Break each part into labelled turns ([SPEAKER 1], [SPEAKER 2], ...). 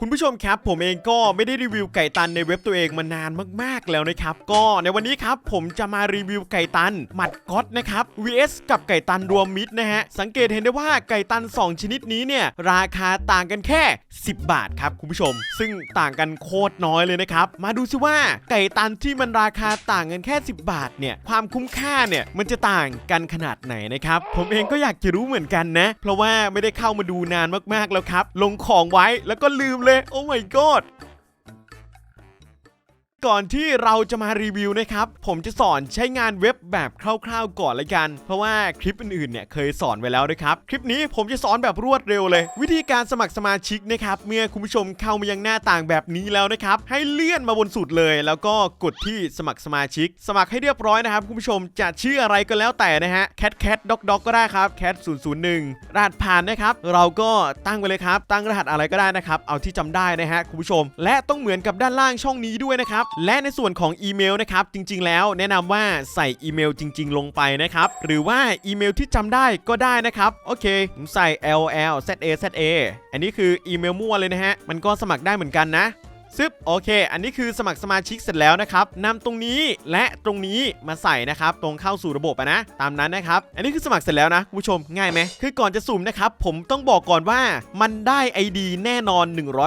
[SPEAKER 1] คุณผู้ชมครับผมเองก็ไม่ได้รีวิวไก่ตันในเว็บตัวเองมานานมากๆแล้วนะครับ ก็ในวันนี้ครับผมจะมารีวิวไก่ตันหมัดก๊อตนะครับ vs กับไก่ตันรวมมิตรนะฮะสังเกตเห็นได้ว่าไก่ตัน 2 ชนิดนี้เนี่ยราคาต่างกันแค่ 10 บาทครับคุณผู้ชม ซึ่งต่างกันโคตรน้อยเลยนะครับมาดูซิว่าไก่ตันที่มันราคาต่างกันแค่ 10 บาทเนี่ยความคุ้มค่าเนี่ยมันจะต่างกันขนาดไหนนะครับผมเองก็อยากจะรู้เหมือนกันนะ เพราะว่าไม่ได้เข้ามาดูนานมากๆแล้วครับลงของไว้แล้วก็ลืมเลยโอ้ my god ก่อนที่เราจะมารีวิวนะครับ ผมจะสอนใช้งานเว็บแบบคร่าวๆก่อนละกัน เพราะว่าคลิปอื่นๆเนี่ยเคยสอนไว้แล้วนะครับ คลิปนี้ผมจะสอนแบบรวดเร็วเลย วิธีการสมัครสมาชิกนะครับ เมื่อคุณผู้ชมเข้ามายังหน้าต่างแบบนี้แล้วนะครับ ให้เลื่อนมาบนสุดเลย แล้วก็กดที่สมัครสมาชิก สมัครให้เรียบร้อยนะครับคุณผู้ชมจะชื่ออะไรก็แล้วแต่นะฮะแคทแคทด็อกด็อกก็ได้ครับแคท001รหัสผ่านนะครับเราก็ตั้งไปเลยครับตั้งรหัสอะไรก็ได้นะครับเอาที่จำได้นะฮะคุณผู้ชม และต้องเหมือนกับด้านล่างช่องนี้ด้วยนะครับและในส่วนของอีเมลนะครับจริงๆ แล้วแนะนำว่าใส่อีเมลจริง ๆ ลงไปนะครับหรือว่าอีเมลที่จำได้ก็ได้นะครับโอเคผมใส่ ll za za อันนี้คืออีเมลมั่วเลยนะฮะมันก็สมัครได้เหมือนกันนะ ซึบโอเค อันนี้คือสมัครสมาชิกเสร็จแล้วนะครับนำตรงนี้และตรงนี้มาใส่นะครับ ตรงเข้าสู่ระบบะนะ ตามนั้นนะครับ อันนี้คือสมัครเสร็จแล้วนะคุณผู้ชมง่ายไหมคือก่อนจะสุ่มนะครับ ผมต้องบอกก่อนว่ามันได้ ID แน่นอน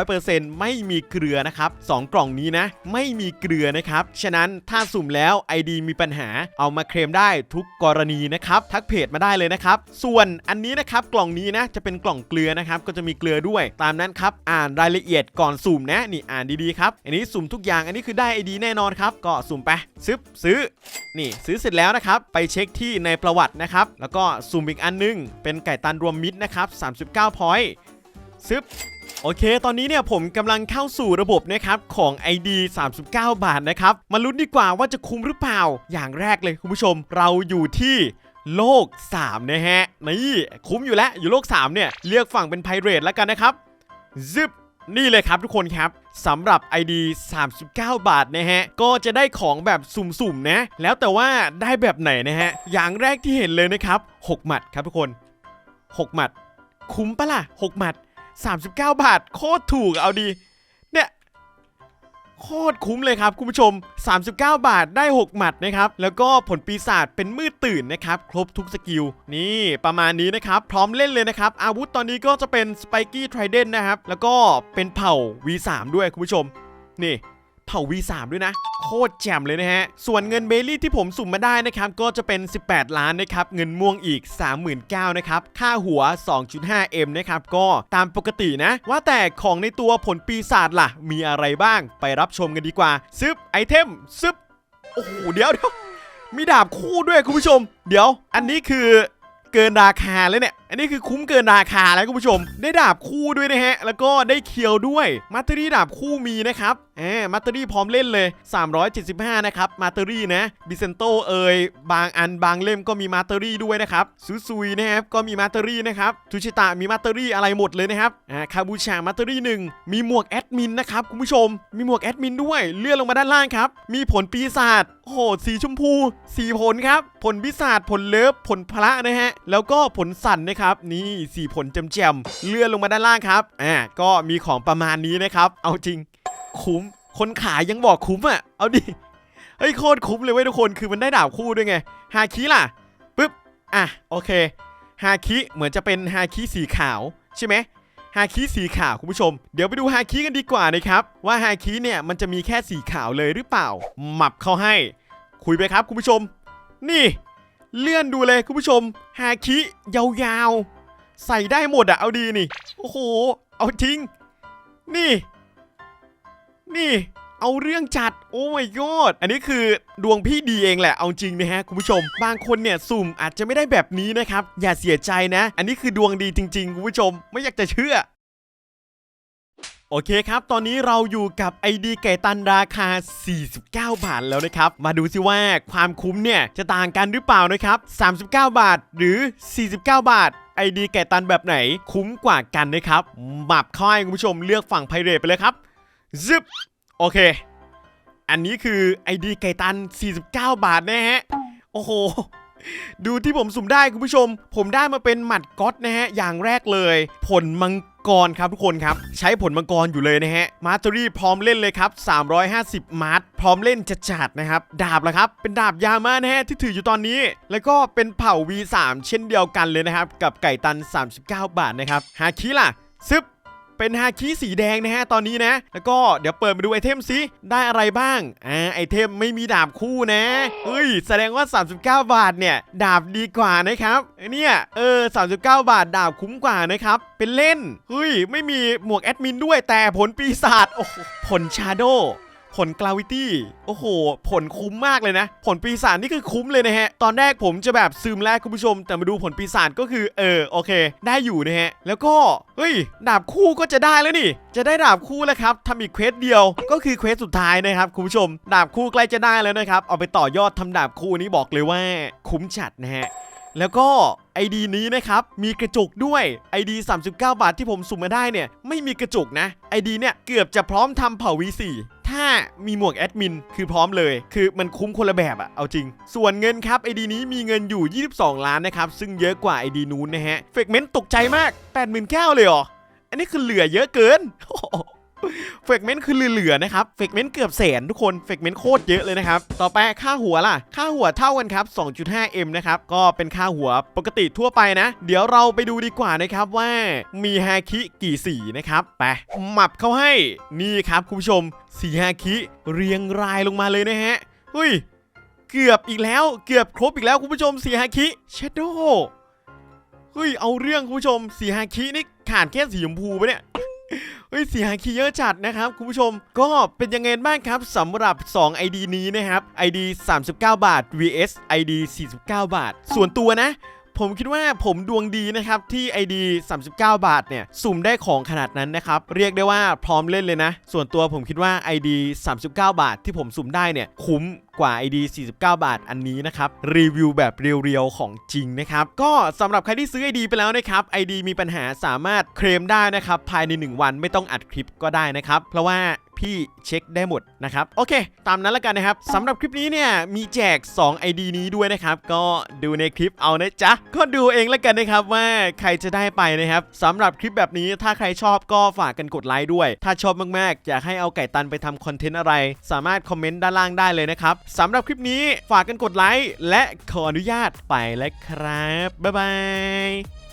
[SPEAKER 1] 100%ไม่มีเกลือนะครับสองกล่องนี้นะ ไม่มีเกลือนะครับ ฉะนั้นถ้าสุ่มแล้ว ID มีปัญหาเอามาเคลมได้ทุกกรณีนะครับทักเพจมาได้เลยนะครับ ส่วนอันนี้นะครับกล่องนี้นะจะเป็นกล่องเกลือนะครับก็จะมีเกลือด้วย ตามนั้นครับอ่านรายละเอียดก่อนสุ่มนะนี่อ่านดีๆครับ อันนี้สุ่มทุกอย่าง อันนี้คือได้ ID แน่นอนครับ ก็สุ่มไปซึบซื้อ นี่ซื้อเสร็จแล้วนะครับ ไปเช็คที่ในประวัตินะครับ แล้วก็สุ่มอีกอันนึง เป็นไก่ตันรวมมิตรนะครับ39พอยต์ซึบโอเค ตอนนี้เนี่ยผมกำลังเข้าสู่ระบบนะครับของ ID 39 บาทนะครับ มาลุ้นดีกว่าว่าจะคุ้มหรือเปล่า อย่างแรกเลยคุณผู้ชม เราอยู่ที่โลก 3 นะฮะ นี่ คุ้มอยู่แล้ว อยู่โลก 3 เนี่ย เลือกฝั่งเป็นไพเรตแล้วกันนะครับ ซึบ นี่เลยครับทุกคนครับสำหรับ ID 39 บาทนะฮะ ก็จะได้ของแบบสุ่มๆนะ แล้วแต่ว่าได้แบบไหนนะฮะ อย่างแรกที่เห็นเลยนะครับ 6 หมัดครับทุกคน 6 หมัด คุ้มปะล่ะ 6 หมัด 39 บาท โคตรถูกเอาดี โคตรคุ้มเลยครับคุณผู้ชม 39 บาทได้ 6 หมัดนะครับ แล้วก็ผลปีศาจเป็นมืดตื่นนะครับ ครบทุกสกิล นี่ประมาณนี้นะครับ พร้อมเล่นเลยนะครับ อาวุธตอนนี้ก็จะเป็นสไปกี้ไทรเดนนะครับ แล้วก็เป็นเผ่า V3 ด้วยคุณผู้ชม นี่ เผ่า V3 ด้วยนะ โคตรแจ่มเลยนะฮะ ส่วนเงินเบลลี่ที่ผมสุ่มมาได้นะครับ ก็จะเป็น 18 ล้านนะครับ เงินม่วงอีก 39,000นะครับ ค่าหัว 2.5M นะครับ ก็ตามปกตินะ ว่าแต่ของในตัวผลปีศาจล่ะ มีอะไรบ้าง ไปรับชมกันดีกว่า ซึบไอเทม ซึบ โอ้โห เดี๋ยวเดี๋ยวมีดาบคู่ด้วยคุณผู้ชม เดี๋ยว อันนี้คือเกินราคาเลยเนี่ย อันนี้คือคุ้มเกินราคาแล้วคุณผู้ชม ได้ดาบคู่ด้วยนะฮะ แล้วก็ได้เคียวด้วย มาตเตอรี่ดาบคู่มีนะครับแหมมาตเตอรี่พร้อมเล่นเลย 375 นะครับ มาตเตอรี่นะ บิเซนโตเอยบางอันบางเล่มก็มีมาตเตอรี่ด้วยนะครับซูซุยนะครับ ก็มีมาตเตอรี่นะครับ ทูชิตะมีมาตเตอรี่อะไรหมดเลยนะครับ อ่า คาบูชามาตเตอรี่หนึ่งมีหมวกแอดมินนะครับคุณผู้ชม มีหมวกแอดมินด้วย เลื่อนลงมาด้านล่างครับ มีผลปีศาจ โอ้โห สีชมพู สีผลครับ ผลปีศาจ ผลเลิฟ ผลพระนะฮะ แล้วก็ผลสันนะครับนี่สีผลแจมๆเลื่อนลงมาด้านล่างครับ อ่า ก็มีของประมาณนี้นะครับ เอาจริง คุ้ม คนขายยังบอกคุ้มอะ เอาดิ เฮ้ยโคตรคุ้มเลยเว้ยทุกคน คือมันได้ดาบคู่ด้วยไง ฮาคิล่ะ ปึ๊บ อะ โอเค ฮาคิเหมือนจะเป็นฮาคิสีขาวใช่ไหมฮาคิสีขาวคุณผู้ชม เดี๋ยวไปดูฮาคิกันดีกว่านะครับ ว่าฮาคิเนี่ยมันจะมีแค่สีขาวเลยหรือเปล่า หมับเข้าให้ คุยไปครับคุณผู้ชม นี่ เลื่อนดูเลยคุณผู้ชม ฮาคิยาวๆ ใส่ได้หมดอะเอาดีนี่ โอ้โห เอาจริงนี่ นี่ เอาเรื่องจัด โอ้ my god อันนี้คือดวงพี่ดีเองแหละ เอาจริงนะฮะคุณผู้ชม บางคนเนี่ยสุ่มอาจจะไม่ได้แบบนี้นะครับ อย่าเสียใจนะ อันนี้คือดวงดีจริง ๆ คุณผู้ชม ไม่อยากจะเชื่อ โอเคครับ ตอนนี้เราอยู่กับ ID ไก่ตันราคา 49 บาทแล้วนะครับ มาดูสิว่าความคุ้มเนี่ยจะต่างกันหรือเปล่านะครับ 39 บาทหรือ 49 บาท ID ไก่ตันแบบไหนคุ้มกว่ากันนะครับหมับเข้าให้คุณผู้ชมเลือกฝั่งไพเรตไปเลยครับซึบโอเค อันนี้คือ ID ไก่ตัน 49 บาทนะฮะ โอ้โห ดูที่ผมสุ่มได้คุณผู้ชม ผมได้มาเป็นหมัดก๊อตนะฮะ อย่างแรกเลย ผลมังกรครับทุกคนครับ ใช้ผลมังกรอยู่เลยนะฮะมาสเตอรี่พร้อมเล่นเลยครับ 350 มาร์ทพร้อมเล่นจัดๆนะครับ ดาบละครับ เป็นดาบยามานะฮะที่ถืออยู่ตอนนี้ แล้วก็เป็นเผ่า V3 เช่นเดียวกันเลยนะครับ กับไก่ตัน 39 บาทนะครับฮาคิล่ะซึบ เป็นฮาคิสีแดงนะฮะตอนนี้นะ แล้วก็เดี๋ยวเปิดมาดูไอเทมซิได้อะไรบ้างอ่าไอเทมไม่มีดาบคู่นะเฮ้ยแสดงว่า 39 บาทเนี่ยดาบดีกว่านะครับเนี่ยเออ39 บาทดาบคุ้มกว่านะครับเป็นเล่นเฮ้ยไม่มีหมวกแอดมินด้วยแต่ผลปีศาจโอ้โหผลชาโด ผลกลาวิตี้โอ้โห ผลคุ้มมากเลยนะ ผลปีศาจนี่คือคุ้มเลยนะฮะ ตอนแรกผมจะแบบซึมแรกคุณผู้ชม แต่มาดูผลปีศาจก็คือ เออ โอเค ได้อยู่นะฮะ แล้วก็ เฮ้ย ดาบคู่ก็จะได้แล้วนี่ จะได้ดาบคู่แล้วครับทำอีกเควสเดียว ก็คือเควสสุดท้ายนะครับคุณผู้ชม ดาบคู่ใกล้จะได้แล้วนะครับ เอาไปต่อยอดทำดาบคู่นี้บอกเลยว่า คุ้มจัดนะฮะ แล้วก็ ID นี้นะครับ มีกระจกด้วย ID 39 บาทที่ผมสุ่มมาได้เนี่ย ไม่มีกระจกนะ ID เนี่ยเกือบจะพร้อมทำเผ่า V4 ถ้ามีหมวกแอดมินคือพร้อมเลย คือมันคุ้มคนละแบบอะเอาจริง ส่วนเงินครับไอดีนี้มีเงินอยู่ 22 ล้านนะครับ ซึ่งเยอะกว่าไอดีนู้นนะฮะเฟกเมนต์ตกใจมาก 89,000เลยเหรอ อันนี้คือเหลือเยอะเกิน เฟกเมนต์คือเหลือๆนะครับ เฟกเมนต์เกือบแสนทุกคน เฟกเมนต์โคตรเยอะเลยนะครับ ต่อไปค่าหัวล่ะ ค่าหัวเท่ากันครับ 2.5M นะครับ ก็เป็นค่าหัวปกติทั่วไปนะ เดี๋ยวเราไปดูดีกว่านะครับว่ามีฮาคิกี่สีนะครับ ไปหมับเข้าให้ นี่ครับคุณผู้ชม สีฮาคิเรียงรายลงมาเลยนะฮะ เฮ้ย เกือบอีกแล้ว เกือบครบอีกแล้วคุณผู้ชม สีฮาคิเชโดเฮ้ย เอาเรื่องคุณผู้ชม สีฮาคินี่ขาดแค่สีชมพูปะเนี่ย เฮ้ยสียงคีเยอะจัดนะครับ คุณผู้ชมก็เป็นยังไงบ้างครับสำหรับ 2 ID นี้นะครับ ID 39 บาท vs ID 49 บาท ส่วนตัวนะ ผมคิดว่าผมดวงดีนะครับที่ ID 39 บาทเนี่ยสุ่มได้ของขนาดนั้นนะครับเรียกได้ว่าพร้อมเล่นเลยนะ ส่วนตัวผมคิดว่า ID 39 บาทที่ผมสุ่มได้เนี่ยคุ้มกว่า ID 49 บาทอันนี้นะครับ รีวิวแบบเรียวๆ ของจริงนะครับ ก็สำหรับใครที่ซื้อ ID ไปแล้วนะครับ ID มีปัญหาสามารถเคลมได้นะครับ ภายใน 1 วันไม่ต้องอัดคลิปก็ได้นะครับ เพราะว่า พี่เช็คได้หมดนะครับ โอเค ตามนั้นแล้วกันนะครับสำหรับคลิปนี้เนี่ยมีแจก 2 ID นี้ด้วยนะครับ ก็ดูในคลิปเอานะจ๊ะ ก็ดูเองแล้วกันนะครับว่าใครจะได้ไปนะครับสำหรับคลิปแบบนี้ถ้าใครชอบก็ฝากกันกดไลค์ด้วย ถ้าชอบมากๆ อยากให้เอาไก่ตันไปทำคอนเทนต์อะไร สามารถคอมเมนต์ด้านล่างได้เลยนะครับสำหรับคลิปนี้ฝากกันกดไลค์และขออนุญาตไปแล้วครับบ๊ายบาย